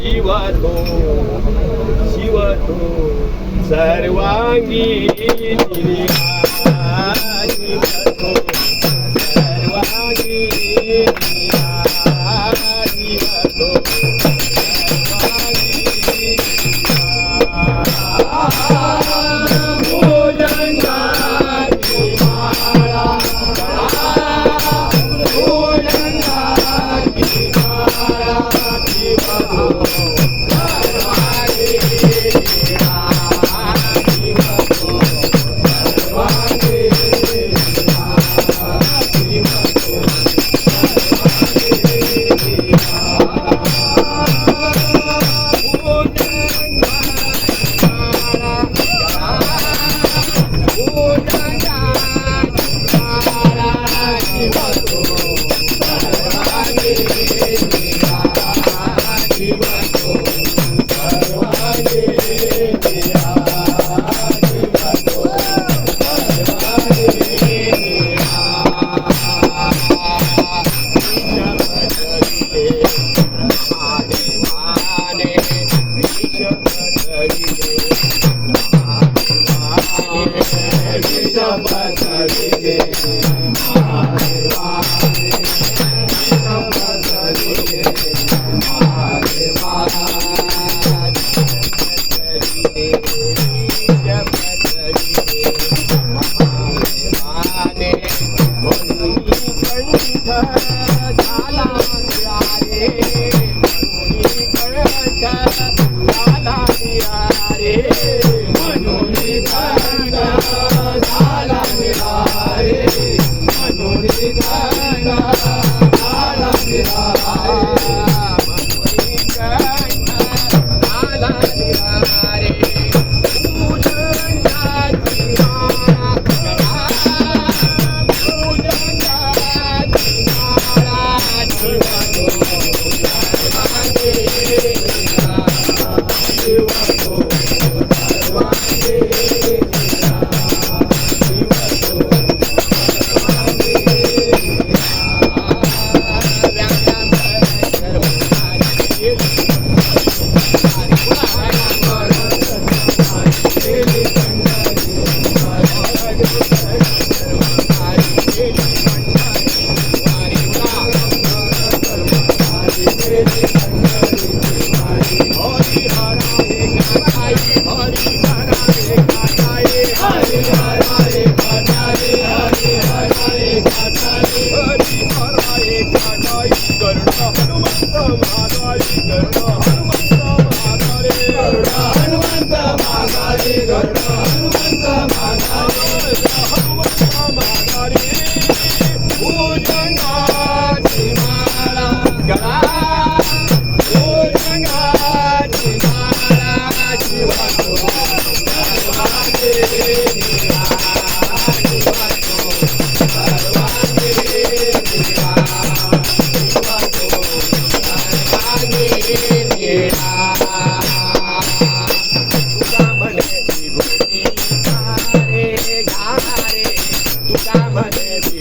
शिवतो शिवतो सर्वांगी शिवतो सर्वांगी Bye. Tá, mas